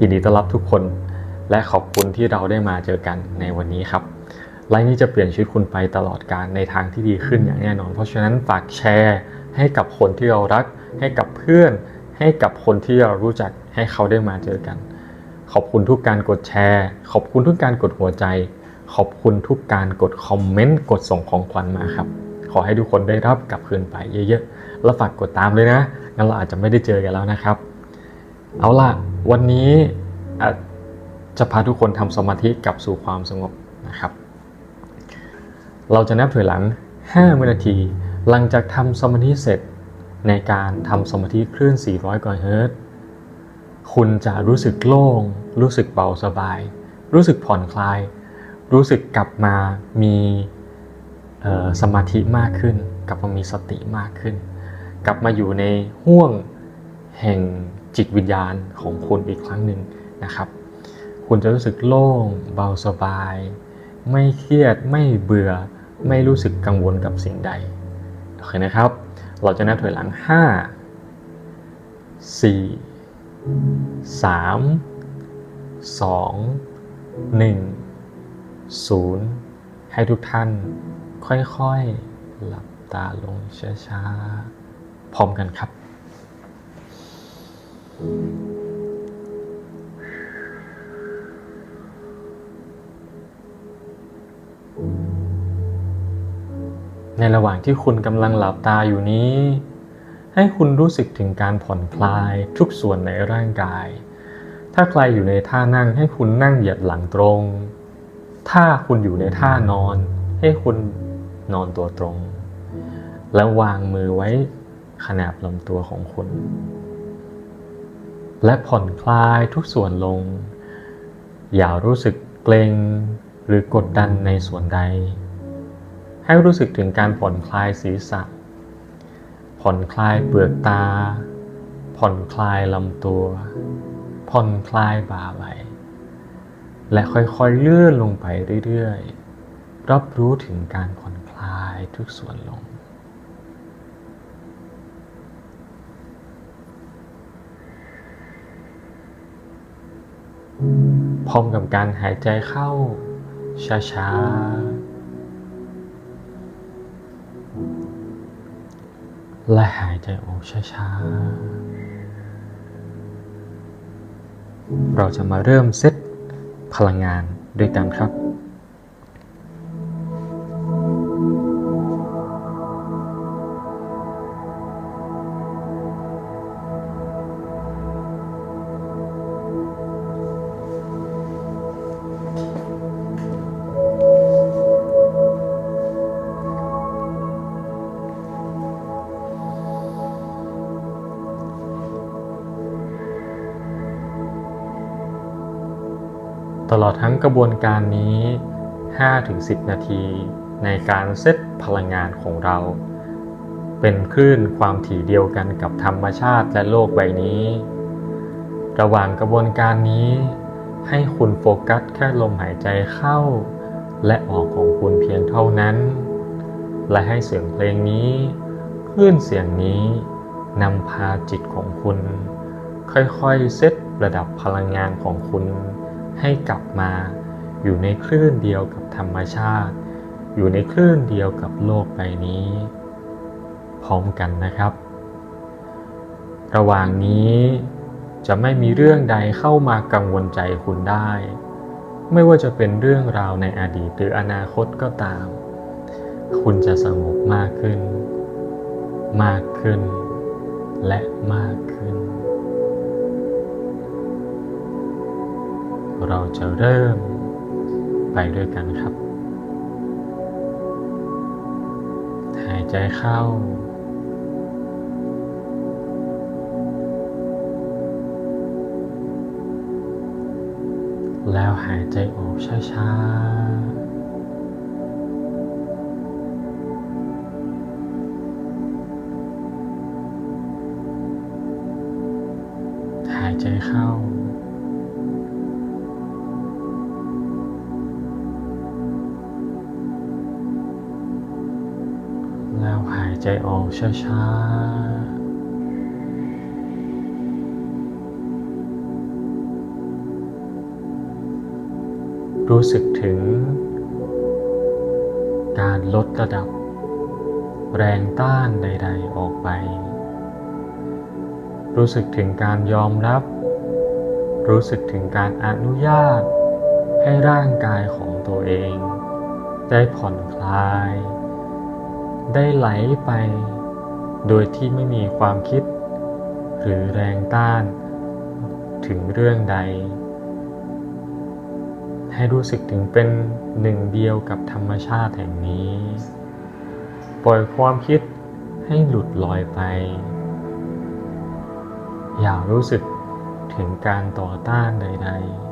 ยินดีต้อนรับทุกคน และขอบคุณที่เราได้มาเจอกันในวันนี้ครับไลฟ์นี้จะเปลี่ยนชีวิตคุณไปตลอดการในทางที่ดีขึ้นอย่างแน่นอน เพราะฉะนั้นฝากแชร์ให้กับคนที่เรารัก ให้กับเพื่อน ให้กับคนที่เรารู้จักให้เขาได้มาเจอกัน ขอบคุณทุกการกดแชร์ ขอบคุณทุกการกดหัวใจ ขอบคุณทุกการกดคอมเมนต์กดส่งของขวัญมาครับ ขอให้ทุกคนได้รับกลับคืนไปเยอะๆ แล้วฝากกดตามเลยนะงั้นเราอาจจะไม่ได้เจอกันแล้วนะครับ เอาล่ะ วันนี้จะพาทุกคนทำสมาธิกลับสู่ความสงบนะครับ เราจะนับถอยหลัง 5 วินาที หลังจากทำสมาธิเสร็จในการทำสมาธิคลื่น 400 กว่าเฮิรตซ์คุณจะรู้สึกโล่ง รู้สึกเบาสบาย รู้สึกผ่อนคลาย รู้สึกกลับมามีสมาธิมากขึ้น กลับมามีสติมากขึ้น กลับมาอยู่ในห่วงแห่ง จิตวิญญาณของคุณอีกครั้งหนึ่งนะครับ คุณจะรู้สึกโล่ง เบาสบาย ไม่เครียดไม่เบื่อ ไม่รู้สึกกังวลกับสิ่งใดโอเคนะครับ เราจะนับถอยหลัง 5 4 3 2 1 0ให้ทุกท่าน ค่อยๆ หลับตาลงช้าๆ พร้อมกันครับ ในระหว่างที่คุณกำลังหลับตาอยู่นี้ ให้คุณรู้สึกถึงการผ่อนคลายทุกส่วนในร่างกาย ถ้าใครอยู่ในท่านั่งให้คุณนั่งเหยียดหลังตรง ถ้าคุณอยู่ในท่านอน ให้คุณนอนตัวตรง แล้ววางมือไว้ขนาบลำตัวของคุณ และผ่อนคลายทุกส่วนลง อย่ารู้สึกเกรงหรือกดดันในส่วนใด ให้รู้สึกถึงการผ่อนคลายศีรษะ ผ่อนคลายเปลือกตา ผ่อนคลายลำตัว ผ่อนคลายบ่าไหล่และค่อยๆเลื่อนลงไปเรื่อยๆ รับรู้ถึงการผ่อนคลายทุกส่วนลง พร้อมกับการหายใจเข้า ช้าๆ และหายใจออกช้าๆ เราจะมาเริ่มเซตพลังงานด้วยกันครับ ทั้งกระบวนการนี้ 5-10 นาทีในการเซตพลังงานของเรา เป็นคลื่นความถี่เดียวกันกับธรรมชาติและโลกใบนี้ ระหว่างกระบวนการนี้ ให้คุณโฟกัสแค่ลมหายใจเข้า และออกของคุณเพียงเท่านั้น และให้เสียงเพลงนี้คลื่นเสียงนี้นำพาจิตของคุณ ค่อยๆเซตระดับพลังงานของคุณ ให้กลับมา อยู่ในคลื่นเดียวกับธรรมชาติ อยู่ในคลื่นเดียวกับโลกใบนี้ พร้อมกันนะครับ ระหว่างนี้จะไม่มีเรื่องใดเข้ามากังวลใจคุณได้ ไม่ว่าจะเป็นเรื่องราวในอดีตหรืออนาคตก็ตาม คุณจะสงบมากขึ้น มากขึ้น และมากขึ้น เราจะเริ่มไปด้วยกันครับ หายใจเข้า แล้วหายใจออกช้าๆหายใจเข้า ใจออกช้าๆ รู้สึกถึง การลดระดับ แรงต้านใด ๆ ออกไป รู้สึกถึงการยอมรับ รู้สึกถึงการอนุญาต ให้ร่างกายของตัวเอง ได้ผ่อนคลาย ได้ไหลไป โดยที่ไม่มีความคิด หรือแรงต้าน ถึงเรื่องใด ให้รู้สึกถึงเป็นหนึ่งเดียวกับธรรมชาติแห่งนี้ ปล่อยความคิดให้หลุดลอยไป อย่ารู้สึกถึงการต่อต้านใด ๆ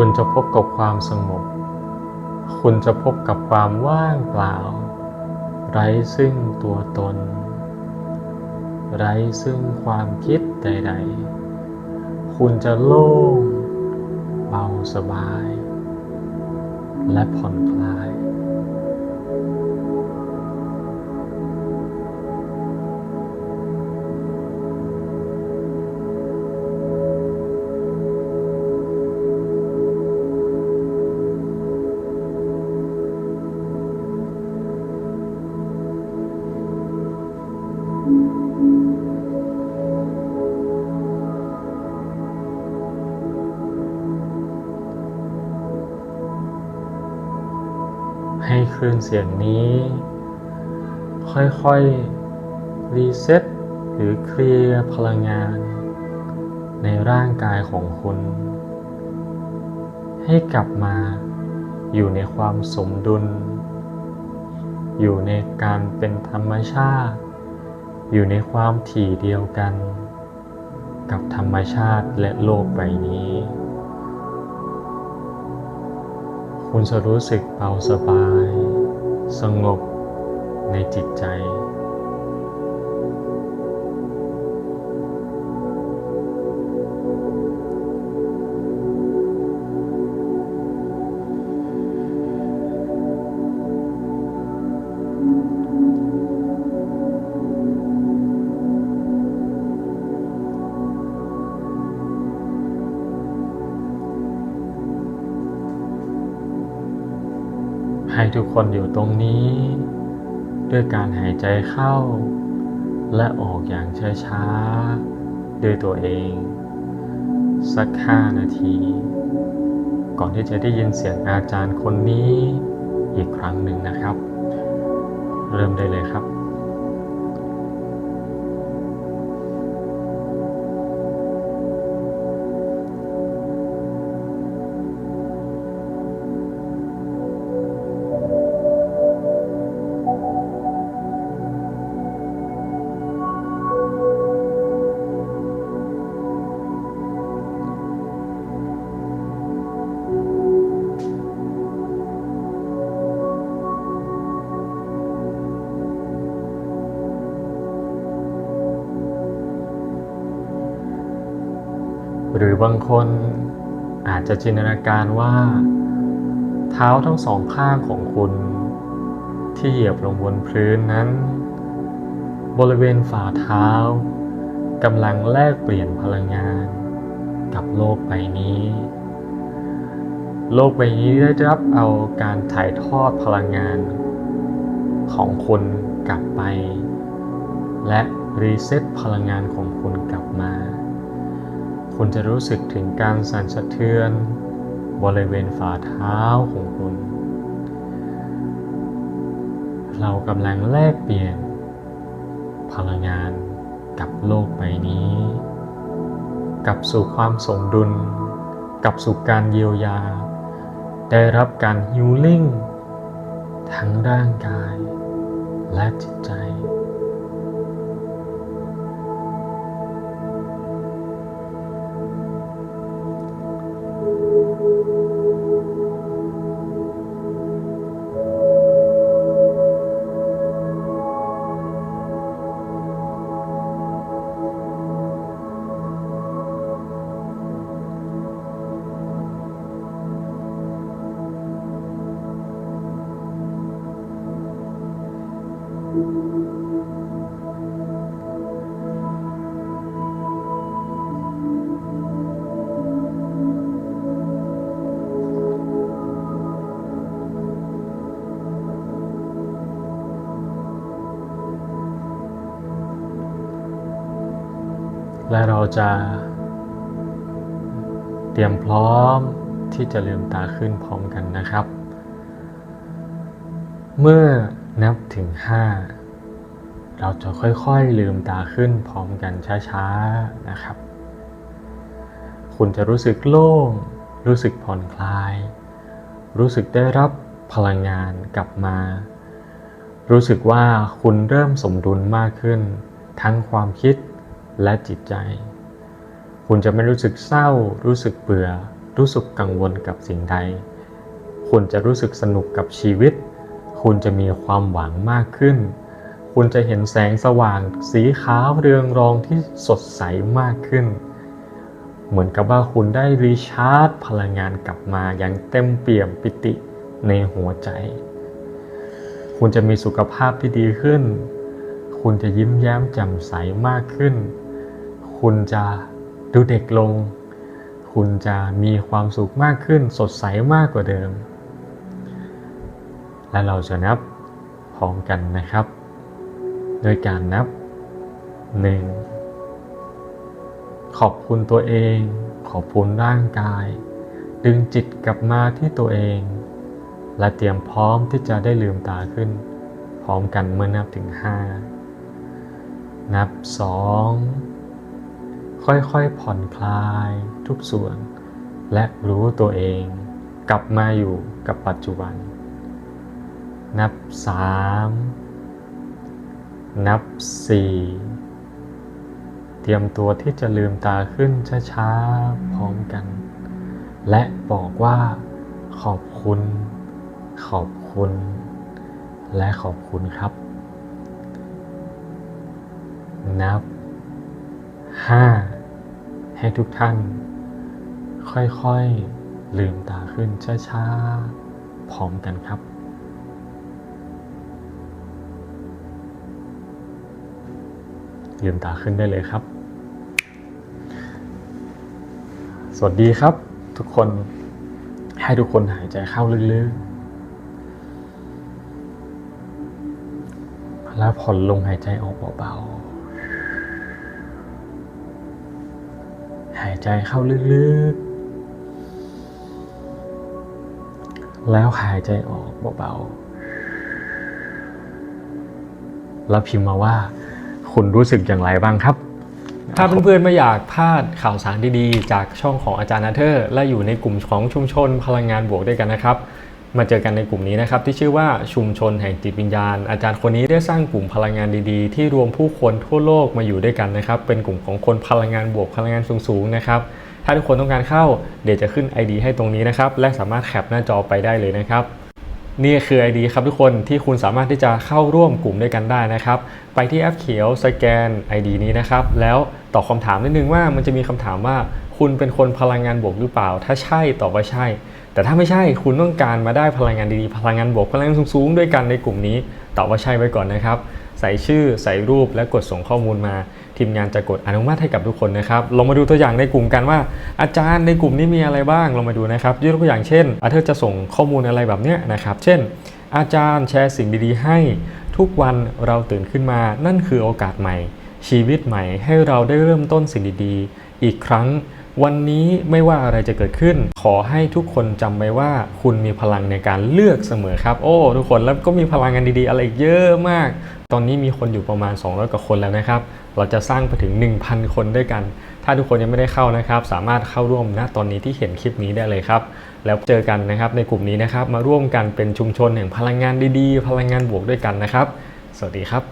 คุณจะพบกับความสงบ คุณจะพบกับความว่างเปล่า ไร้ซึ่งตัวตน ไร้ซึ่งความคิดใด ๆ คุณจะโล่ง เบาสบาย และผ่อนคลาย ให้คลื่นเสียงนี้ ค่อยๆ รีเซ็ตหรือเคลียร์พลังงาน ในร่างกายของคุณ ให้กลับมาอยู่ในความสมดุล อยู่ในการเป็นธรรมชาติ อยู่ในความถี่เดียวกัน กับธรรมชาติและโลกใบนี้ คุณจะรู้สึกเบาสบาย สงบในจิตใจ ให้ทุกคนอยู่ตรงนี้ ด้วยการหายใจเข้า และออกอย่างช้าๆด้วยตัวเอง สักห้านาที ก่อนที่จะได้ยินเสียงอาจารย์คนนี้อีกครั้งหนึ่งนะครับ เริ่มได้เลยครับ หรือบางคนอาจจะจินตนาการว่า เท้าทั้งสองข้างของคุณ ที่เหยียบลงบนพื้นนั้น บริเวณฝ่าเท้ากำลังแลกเปลี่ยนพลังงาน กับโลกใบนี้ โลกใบนี้ได้รับเอาการถ่ายทอดพลังงาน ของคุณกลับไป และรีเซ็ตพลังงานของคุณกลับมา คุณจะรู้สึกถึงการสั่นสะเทือน บริเวณฝ่าเท้าของคุณ เรากำลังแลกเปลี่ยน พลังงานกับโลกใบนี้ กลับสู่ความสมดุล กลับสู่การเยียวยา ได้รับการฮิลลิ่งทั้งร่างกายและจิตใจ จะเตรียมพร้อมที่จะลืมตาขึ้นพร้อมกันนะครับ เมื่อนับถึง 5 เราจะค่อยๆลืมตาขึ้นพร้อมกันช้าๆนะครับ คุณจะรู้สึกโล่ง รู้สึกผ่อนคลาย รู้สึกได้รับพลังงานกลับมา รู้สึกว่าคุณเริ่มสมดุลมากขึ้น ทั้งความคิดและจิตใจ คุณจะไม่รู้สึกเศร้า รู้สึกเบื่อ รู้สึกกังวลกับสิ่งใด คุณจะรู้สึกสนุกกับชีวิต คุณจะมีความหวังมากขึ้น คุณจะเห็นแสงสว่างสีขาวเรืองรองที่สดใสมากขึ้น เหมือนกับว่าคุณได้รีชาร์จพลังงานกลับมาอย่างเต็มเปี่ยมปิติในหัวใจ คุณจะมีสุขภาพที่ดีขึ้น คุณจะยิ้มแย้มแจ่มใสมากขึ้น คุณจะ ดูเด็กลง คุณจะมีความสุขมากขึ้น สดใสมากกว่าเดิม และเราจะนับพร้อมกันนะครับ โดยการนับ 1 ขอบคุณตัวเอง ขอบคุณร่างกาย ดึงจิตกลับมาที่ตัวเอง และเตรียมพร้อมที่จะได้ลืมตาขึ้น พร้อมกันเมื่อนับถึง 5 นับ 2 ค่อยๆผ่อนคลายทุกส่วน และรู้ตัวเอง กลับมาอยู่กับปัจจุบัน นับ 3 นับ 4 เตรียมตัวที่จะลืมตาขึ้นช้าๆพร้อมกัน และบอกว่าขอบคุณ ขอบคุณ และขอบคุณครับ นับ 5 ให้ทุกท่าน ค่อยๆ ลืมตาขึ้นช้าๆ พร้อมกันครับ ลืมตาขึ้นได้เลยครับ สวัสดีครับ ทุกคนให้ทุกคนหายใจเข้าลึกๆ แล้วผ่อนลงหายใจออกเบาๆายใจเข้าลึกๆ แล้วหายใจออกเบาๆ แล้วพิมพ์มาว่า คุณรู้สึกอย่างไรบ้างครับ ถ้าเพื่อนๆไม่อยากพลาดข่าวสารดีๆ จากช่องของอาจารย์นัทเทอร์ และอยู่ในกลุ่มของชุมชนพลังงานบวกด้วยกันนะครับ มาเจอกันในกลุ่มนี้นะครับที่ชื่อว่าชุมชนแห่งจิตวิญญาณ อาจารย์คนนี้ได้สร้างกลุ่มพลังงานดีๆ ที่รวมผู้คนทั่วโลกมาอยู่ด้วยกันนะครับ เป็นกลุ่มของคนพลังงานบวกพลังงานสูงๆนะครับถ้าทุกคนต้องการเข้าเดี๋ยวจะขึ้น ID ให้ตรงนี้นะครับ และสามารถแคปหน้าจอไปได้เลยนะครับนี่คือ ID ครับทุกคนที่คุณสามารถที่จะเข้าร่วมกลุ่มด้วยกันได้นะครับ ไปที่แอปเขียวสแกน ID นี้นะครับ แล้วตอบคำถามนิดนึงว่ามันจะมีคำถามว่า คุณเป็นคนพลังงานบวกหรือเปล่า ถ้าใช่ตอบว่าใช่ แต่ถ้าไม่ใช่คุณต้องการมาได้พลังงานดีๆ พลังงานบวกพลังงานสูงๆ ด้วยกันในกลุ่มนี้ตอบว่าใช่ไว้ก่อนนะครับ ใส่ชื่อใส่รูปและกดส่งข้อมูลมา ทีมงานจะกดอนุมัติให้กับทุกคนนะครับลองมาดูตัวอย่างในกลุ่มกันว่า อาจารย์ในกลุ่มนี้มีอะไรบ้างลองมาดูนะครับยกตัวอย่างเช่นอาเธอร์จะส่งข้อมูลอะไรแบบเนี้ยนะครับเช่น อาจารย์แชร์สิ่งดีๆ ให้ ทุกวันเราตื่นขึ้นมา นั่นคือโอกาสใหม่ ชีวิตใหม่ให้เราได้เริ่มต้นสิ่งดีๆ อีกครั้ง วันนี้ไม่ว่าอะไรจะเกิดขึ้น ขอให้ทุกคนจำไว้ว่าคุณมีพลังในการเลือกเสมอครับ โอ้ ทุกคนแล้วก็มีพลังงานดีๆ อะไรอีกเยอะมาก ตอนนี้มีคนอยู่ประมาณ 200 กว่าคนแล้วนะครับ เราจะสร้างไปถึง 1,000 คนด้วยกัน ถ้าทุกคนยังไม่ได้เข้านะครับ สามารถเข้าร่วมณตอนนี้ที่เห็นคลิปนี้ได้เลยครับ แล้วเจอกันนะครับในกลุ่มนี้นะครับ มาร่วมกันเป็นชุมชนแห่งพลังงานดีๆ พลังงานบวกด้วยกันนะครับ สวัสดีครับ